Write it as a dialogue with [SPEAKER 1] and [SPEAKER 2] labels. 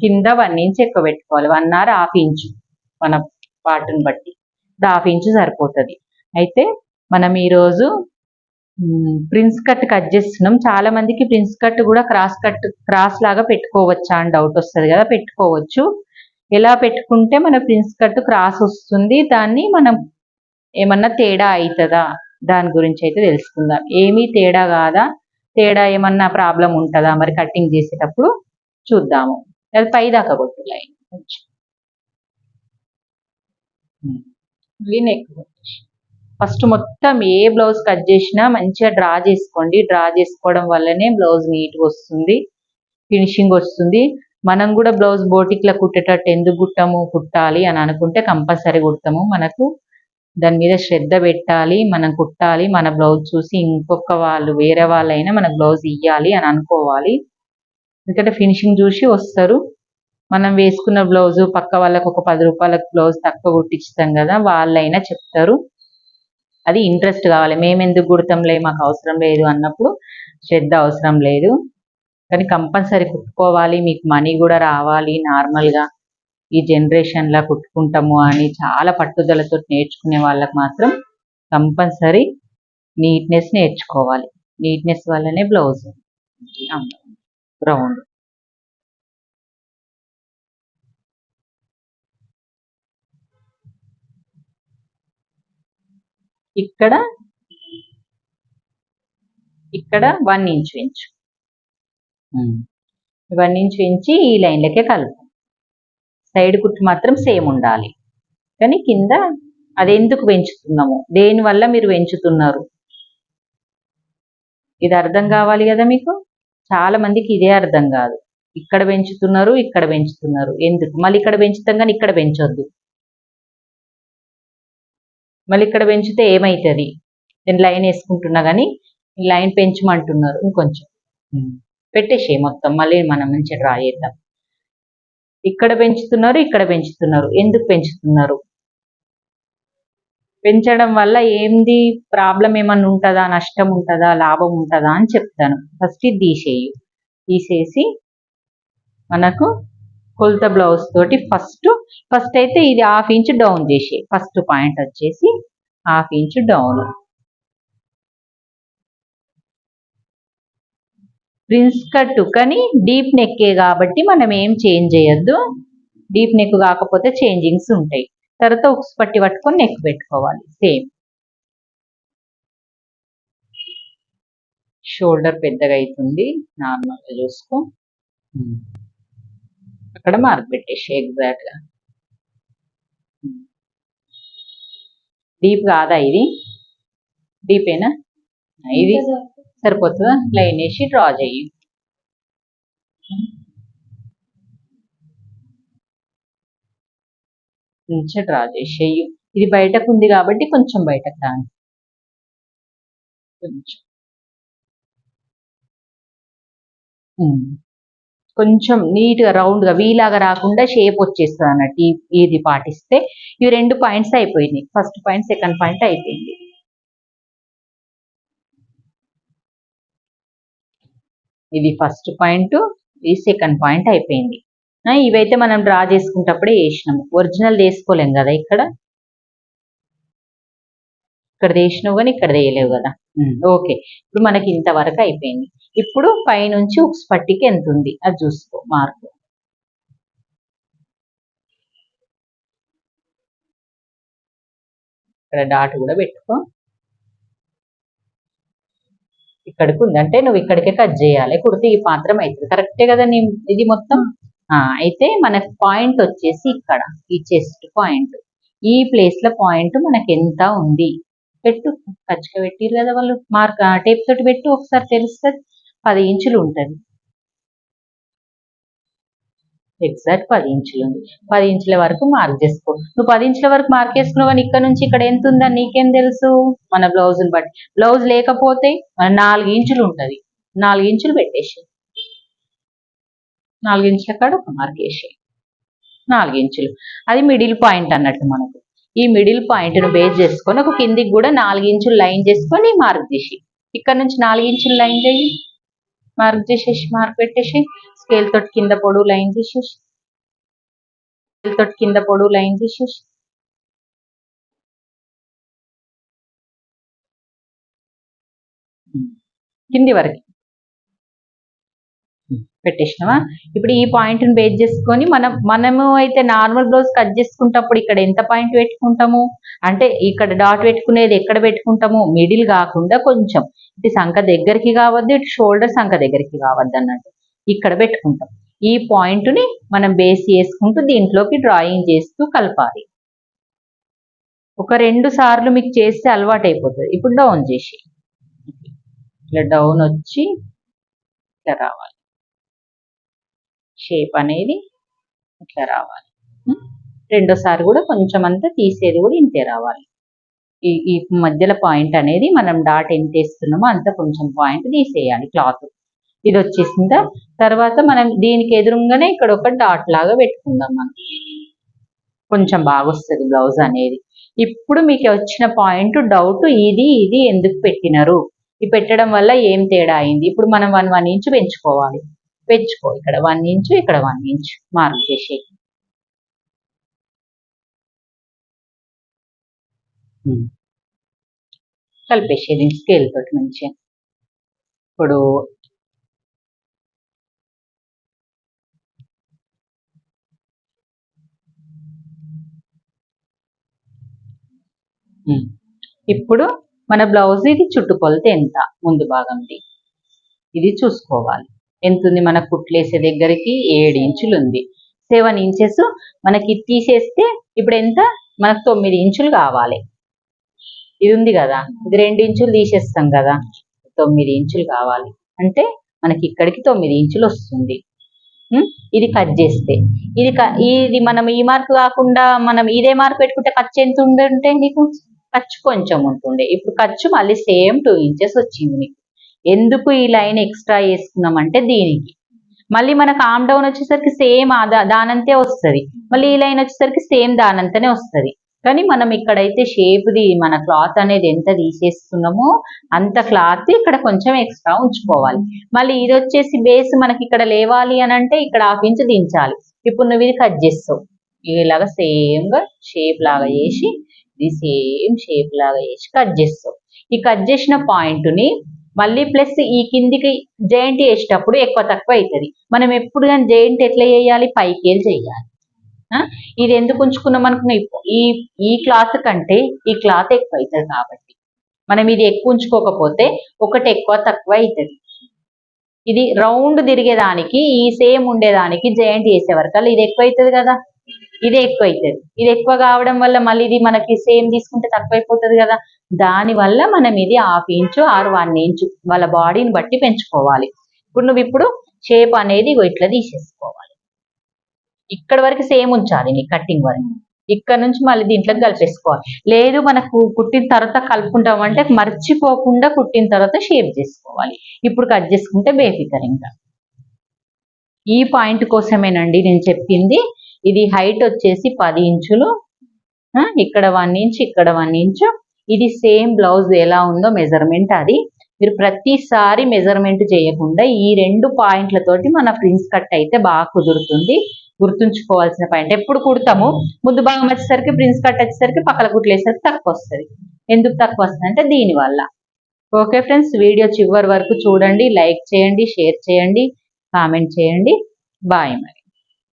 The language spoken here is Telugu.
[SPEAKER 1] కింద వన్ ఇంచ్ ఎక్కువ పెట్టుకోవాలి. వన్ ఆర్ హాఫ్ ఇంచు మన పాటును బట్టి. హాఫ్ ఇంచు సరిపోతుంది. అయితే మనం ఈరోజు ప్రిన్స్ కట్ కట్ చేస్తున్నాం. చాలా మందికి ప్రిన్స్ కట్ కూడా క్రాస్ కట్ క్రాస్ లాగా పెట్టుకోవచ్చా అని డౌట్ వస్తుంది కదా. పెట్టుకోవచ్చు. ఎలా పెట్టుకుంటే మన ప్రిన్స్ కట్ క్రాస్ వస్తుంది? దాన్ని మనం ఏమన్నా తేడా అవుతుందా దాని గురించి అయితే తెలుసుకుందాం. ఏమీ తేడా కాదా? తేడా ఏమన్నా ప్రాబ్లం ఉంటుందా? మరి కటింగ్ చేసేటప్పుడు చూద్దాము. అది పై దాకా కొట్టు లైన్. నెక్ ఫస్ట్ మొత్తం ఏ బ్లౌజ్ కట్ చేసినా మంచిగా డ్రా చేసుకోండి. డ్రా చేసుకోవడం వల్లనే బ్లౌజ్ నీట్గా వస్తుంది. ఫినిషింగ్ వస్తుంది. మనం కూడా బ్లౌజ్ బోటిక్లో కుట్టేటట్టు ఎందుకు కుట్టము? కుట్టాలి అని అనుకుంటే కంపల్సరీ కుడతాము. మనకు దాని మీద శ్రద్ధ పెట్టాలి మనం కుట్టాలి మన బ్లౌజ్ చూసి ఇంకొక వాళ్ళు వేరే వాళ్ళైనా మన బ్లౌజ్ ఇయ్యాలి అని అనుకోవాలి. ఎందుకంటే ఫినిషింగ్ చూసి వస్తారు. మనం వేసుకున్న బ్లౌజ్ పక్క వాళ్ళకు ఒక పది రూపాయలకు బ్లౌజ్ తక్కువ కుట్టిస్తాం కదా వాళ్ళైనా చెప్తారు. అది ఇంట్రెస్ట్ కావాలి. మేము ఎందుకు కుడతాంలే మాకు అవసరం లేదు అన్నప్పుడు శ్రద్ధ అవసరం లేదు. కానీ కంపల్సరీ కుట్టుకోవాలి మీకు మనీ కూడా రావాలి నార్మల్గా ఈ జనరేషన్లో కుట్టుకుంటాము అని చాలా పట్టుదలతో నేర్చుకునే వాళ్ళకి మాత్రం కంపల్సరీ నీట్నెస్ నేర్చుకోవాలి. నీట్నెస్ వల్లనే బ్లౌజ్ రౌండ్ ఇక్కడ ఇక్కడ వన్ ఇంచ్ పెంచు వన్ ఇంచ్ పెంచి ఈ లైన్లకే కలుపు. సైడ్ కుట్టు మాత్రం సేమ్ ఉండాలి. కానీ కింద అది ఎందుకు పెంచుతున్నాము దేనివల్ల మీరు పెంచుతున్నారు? ఇది అర్థం కావాలి కదా మీకు? చాలా మందికి ఇదే అర్థం కాదు. ఇక్కడ పెంచుతున్నారు ఇక్కడ పెంచుతున్నారు. ఎందుకు? మళ్ళీ ఇక్కడ పెంచుతాం కానీ ఇక్కడ పెంచొద్దు. మళ్ళీ ఇక్కడ పెంచితే ఏమవుతుంది నేను లైన్ వేసుకుంటున్నా కానీ లైన్ పెంచమంటున్నారు ఇంకొంచెం. పెట్టేసే మొత్తం. మళ్ళీ మనం మంచిగా డ్రా చేద్దాం. ఇక్కడ పెంచుతున్నారు ఇక్కడ పెంచుతున్నారు. ఎందుకు పెంచుతున్నారు? పెంచడం వల్ల ఏంది? ప్రాబ్లం ఏమన్నా ఉంటుందా? నష్టం ఉంటుందా? లాభం ఉంటుందా? అని చెప్తాను. ఫస్ట్ ఇది తీసేయి. తీసేసి మనకు కొలత బ్లౌజ్ తోటి ఫస్ట్ ఫస్ట్ అయితే ఇది హాఫ్ ఇంచ్ డౌన్ చేసి ఫస్ట్ పాయింట్ వచ్చేసి half inch down. Prince cut కానీ డీప్ నెక్కే కాబట్టి మనం ఏం చేంజ్ చేయొద్దు. డీప్ నెక్ కాకపోతే చేంజింగ్స్ ఉంటాయి. తర్వాత ఉక్స్ పట్టి పట్టుకొని నెక్ పెట్టుకోవాలి. సేమ్. షోల్డర్ పెద్దగా అవుతుంది. నార్మల్గా చూసుకో. అక్కడ మార్క్ పెట్టేసి ఎగ్జాక్ట్గా డీప్ కాదా ఇది? డీప్ ఏనా ఇది? సరిపోతుందా? లైన్ వేసి డ్రా చెయ్యి కొంచెం డ్రా చేసేయి. ఇది బయటకు ఉంది కాబట్టి కొంచెం బయటకు రాను. కొంచెం. కొంచెం నీట్గా రౌండ్గా వీలాగా రాకుండా షేప్ వచ్చేస్తుంది అన్నట్టు ఇది పాటిస్తే. ఇవి రెండు పాయింట్స్ అయిపోయినాయి. ఫస్ట్ పాయింట్ సెకండ్ పాయింట్ అయిపోయింది. ఇది ఫస్ట్ పాయింట్ ఇది సెకండ్ పాయింట్ అయిపోయింది. ఇవైతే మనం డ్రా చేసుకుంటప్పుడే వేసినాము ఒరిజినల్ వేసుకోలేం కదా ఇక్కడ? ఇక్కడ వేసినావు కానీ ఇక్కడ వేయలేవు కదా? ఓకే ఇప్పుడు మనకి ఇంతవరకు అయిపోయింది. ఇప్పుడు పైనుంచి ఉక్స్ పట్టికి ఎంత ఉంది? అది చూసుకో మార్కు. ఇక్కడ డాట్ కూడా పెట్టుకో. ఇక్కడికి ఉంది అంటే నువ్వు ఇక్కడికే కట్ చేయాలి. కుడితే ఈ పాత్రం అవుతుంది కరెక్టే కదా నీ ఇది మొత్తం? ఆ, అయితే మన పాయింట్ వచ్చేసి ఇక్కడ. ఈ చెస్ట్ పాయింట్. ఈ ప్లేస్లో పాయింట్ మనకి ఎంత ఉంది? పెట్టు. పచ్చిక పెట్టిరు కదా వాళ్ళు. మార్క్ టేప్ తోటి పెట్టు. ఒకసారి తెలుస్తుంది. పది ఇంచులు ఉంటుంది. ఎగ్జాక్ట్ పది ఇంచులు ఉంది. పది ఇంచుల వరకు మార్క్ చేసుకో. నువ్వు పది ఇంచుల వరకు మార్క్ వేసుకున్నావు ఇక్కడ నుంచి ఇక్కడ ఎంత ఉందని నీకేం తెలుసు? మన బ్లౌజ్ని బట్టి. బ్లౌజ్ లేకపోతే మన నాలుగు ఇంచులు ఉంటుంది. నాలుగు ఇంచులు పెట్టేసి. నాలుగు ఇంచుల కాడ ఒక మార్క్ వేసి నాలుగు ఇంచులు. అది మిడిల్ పాయింట్ అన్నట్టు మనకు. ఈ మిడిల్ పాయింట్ను బేస్ చేసుకొని ఒక కిందికి కూడా నాలుగు ఇంచులు లైన్ చేసుకొని మార్క్ చేసి. ఇక్కడ నుంచి నాలుగు ఇంచులు లైన్ చేయి. మార్క్ చేసేసి మార్క్ పెట్టేసి. స్కేల్ తోటి కింద పొడుగు లైన్ తీసేసి స్కేల్ తోటి కింద పొడుగు లైన్ తీసేసి. కింది వరకు పెట్టేసినావా? ఇప్పుడు ఈ పాయింట్ని బేస్ చేసుకొని మనం మనము అయితే నార్మల్ బ్లౌజ్ కట్ చేసుకుంటప్పుడు ఇక్కడ ఎంత పాయింట్ పెట్టుకుంటాము? అంటే ఇక్కడ డాట్ పెట్టుకునేది ఎక్కడ పెట్టుకుంటాము? మిడిల్ కాకుండా కొంచెం. ఇటు సంఖ దగ్గరికి కావద్దు ఇటు షోల్డర్ సంఖ దగ్గరికి కావద్దు అన్నట్టు ఇక్కడ పెట్టుకుంటాం. ఈ పాయింట్ని మనం బేస్ చేసుకుంటూ దీంట్లోకి డ్రాయింగ్ చేస్తూ కలపాలి. ఒక రెండు సార్లు మీకు చేస్తే అలవాటు అయిపోతుంది. ఇప్పుడు డౌన్ చేసి. ఇట్లా డౌన్ వచ్చి ఇట్లా రావాలి. షేప్ అనేది ఇట్లా రావాలి. రెండోసారి కూడా కొంచెం అంతా తీసేది కూడా ఇంతే రావాలి. ఈ ఈ మధ్యలో పాయింట్ అనేది మనం డాట్ ఎంత వేస్తున్నామో అంత కొంచెం పాయింట్ తీసేయాలి క్లాత్ ఇది వచ్చేసిందా? తర్వాత మనం దీనికి ఎదురుగానే ఇక్కడ ఒక డాట్ లాగా పెట్టుకుందాం మనం. కొంచెం బాగా వస్తుంది బ్లౌజ్ అనేది. ఇప్పుడు మీకు వచ్చిన పాయింట్ డౌట్ ఇది ఇది ఎందుకు పెట్టినారు? ఇది పెట్టడం వల్ల ఏం తేడా అయింది? ఇప్పుడు మనం వన్ వన్ ఇంచ్ పెంచుకోవాలి. పెంచుకో ఇక్కడ వన్ ఇంచ్ ఇక్కడ వన్ ఇంచ్ మార్క్ చేసే కలిపేసేది స్కేల్ తోటి మంచిగా. ఇప్పుడు ఇప్పుడు మన బ్లౌజ్ ఇది చుట్టుకొలత ఎంత? ముందు భాగంది. ఇది చూసుకోవాలి. ఎంత ఉంది మన కుట్లేసే దగ్గరికి ఏడు ఇంచులు ఉంది. సెవెన్ ఇంచెస్ మనకి తీసేస్తే ఇప్పుడు ఎంత? మనకు తొమ్మిది ఇంచులు కావాలి. ఇది ఉంది కదా? ఇది రెండు ఇంచులు తీసేస్తాం కదా? తొమ్మిది ఇంచులు కావాలి. అంటే మనకి ఇక్కడికి తొమ్మిది ఇంచులు వస్తుంది. ఇది కట్ చేస్తే. ఇది క- ఇది మనం ఈ మార్క్ కాకుండా మనం ఇదే మార్క్ పెట్టుకుంటే ఖర్చు ఎంత ఉందంటే నీకు? ఖర్చు కొంచెం ఉంటుండే. ఇప్పుడు ఖర్చు మళ్ళీ సేమ్ టూ ఇంచెస్ వచ్చింది మీకు ఎందుకు ఈ లైన్ ఎక్స్ట్రా వేసుకున్నామంటే దీనికి. మళ్ళీ మనకు ఆమ్ డౌన్ వచ్చేసరికి సేమ్ దానంతే వస్తది. మళ్ళీ ఈ లైన్ వచ్చేసరికి సేమ్ దానంతనే వస్తది. కానీ మనం ఇక్కడైతే షేప్ ది మన క్లాత్ అనేది ఎంత తీసేస్తున్నామో అంత క్లాత్ ఇక్కడ కొంచెం ఎక్స్ట్రా ఉంచుకోవాలి. మళ్ళీ ఇది వచ్చేసి బేస్ మనకి ఇక్కడ లేవాలి అని అంటే ఇక్కడ హాఫ్ ఇంచ్ దించాలి. ఇప్పుడు నువ్వు ఇది కట్ చేస్తావు. ఇలాగా సేమ్గా షేప్ లాగా చేసి ఇది సేమ్ షేప్ లాగా వేసి కట్ చేస్తాం. ఈ కట్ చేసిన పాయింట్ని మళ్ళీ ప్లస్ ఈ కిందికి జాయింట్ వేసేటప్పుడు ఎక్కువ తక్కువ అవుతుంది. మనం ఎప్పుడు కానీ జాయింట్ ఎట్లా చేయాలి? పైకి వెళ్ళి చేయాలి. ఇది ఎందుకు ఉంచుకున్నాం అనుకున్నా? ఈ ఈ క్లాత్ కంటే ఈ క్లాత్ ఎక్కువ అవుతుంది కాబట్టి. మనం ఇది ఎక్కువ ఉంచుకోకపోతే ఒకటి ఎక్కువ తక్కువ అవుతుంది. ఇది రౌండ్ తిరిగేదానికి ఈ సేమ్ ఉండేదానికి జాయింట్ చేసే వరకు ఇది ఎక్కువ అవుతుంది కదా. ఇది ఎక్కువ అవుతుంది ఇది ఎక్కువ కావడం వల్ల మళ్ళీ ఇది మనకి సేమ్ తీసుకుంటే తక్కువైపోతుంది కదా. దాని వల్ల మనం ఇది హాఫ్ ఇంచు ఆరు వన్ ఇంచు వాళ్ళ బాడీని బట్టి పెంచుకోవాలి. ఇప్పుడు నువ్వు ఇప్పుడు షేప్ అనేది ఇగో ఇట్లా తీసేసుకోవాలి. ఇక్కడ వరకు సేమ్ ఉంచాలి నీ కట్టింగ్ వరకు. ఇక్కడ నుంచి మళ్ళీ దీంట్లో కలిపేసుకోవాలి. లేదు మనకు కుట్టిన తర్వాత కలుపుకుంటాం అంటే మర్చిపోకుండా కుట్టిన తర్వాత షేప్ చేసుకోవాలి. ఇప్పుడు కట్ చేసుకుంటే బేఫికర్ ఇంకా ఈ పాయింట్ కోసమేనండి నేను చెప్పింది. ఇది హైట్ వచ్చేసి పది ఇంచులు. ఇక్కడ వన్ ఇంచ్ ఇక్కడ వన్ ఇంచ్ ఇది సేమ్ బ్లౌజ్ ఎలా ఉందో మెజర్మెంట్ అది. మీరు ప్రతిసారి మెజర్మెంట్ చేయకుండా ఈ రెండు పాయింట్లతోటి మన ప్రిన్స్ కట్ అయితే బాగా కుదురుతుంది. గుర్తుంచుకోవాల్సిన పాయింట్ ఎప్పుడు కుడతాము? ముందు భాగం వచ్చేసరికి ప్రిన్స్ కట్ వచ్చేసరికి పక్కల కుట్లేసరికి తక్కువ వస్తుంది. ఎందుకు తక్కువ వస్తుంది అంటే దీనివల్ల ఓకే ఫ్రెండ్స్ వీడియో చివరి వరకు చూడండి లైక్ చేయండి షేర్ చేయండి కామెంట్ చేయండి. బాయ్ మరి.